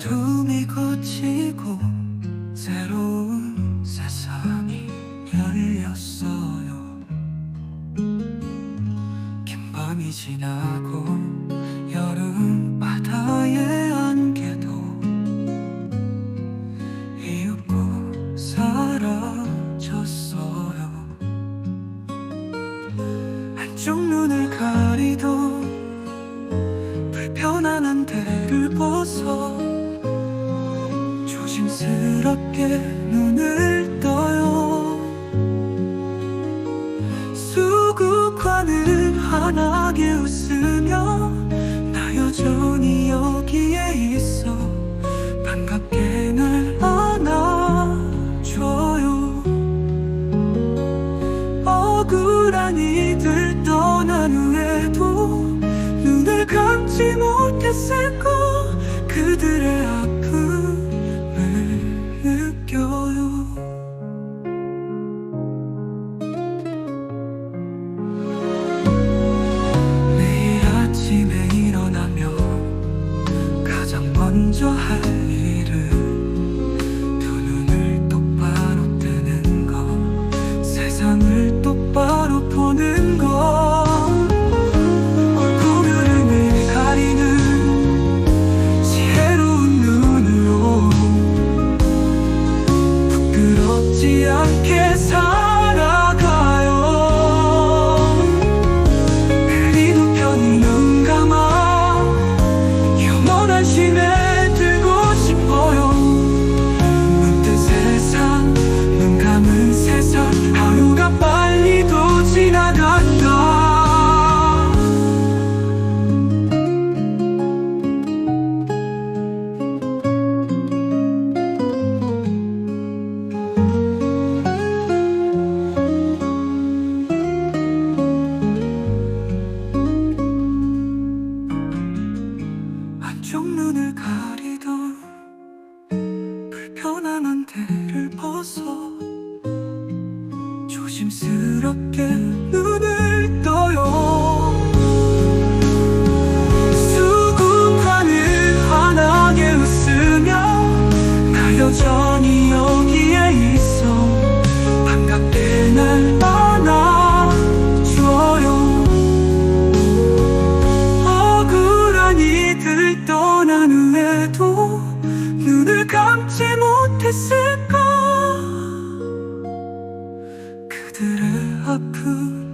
어둠이 걷히고 새로운 세상이 열렸어요. 긴 밤이 지나고 여름 바다의 안개도 이윽고 사라졌어요. 한쪽 눈을 가리던 불편한 한테를 벗어 안쓰럽게 눈을 떠요. 수국화는 환하게 웃으며 나 여전히 여기에 있어. 반갑게 날 안아줘요. 억울한 이들 떠난 후에도 눈을 감지 못했을 거 저 할 일은 두 눈을 똑바로 뜨는 것 세상을 똑바로 보는 것. 얼굴을 가리는 지혜로운 눈으로 부끄럽지 않게 살 나를 벗어. 조심스럽게 눈을 떠요. 수긍하는 환하게 웃으며 나 여전히 여기에 있어. 반갑게 날 안아줘요. 억울한 이들 떠난 후에도 눈을 감지 못했을 그들의 아픔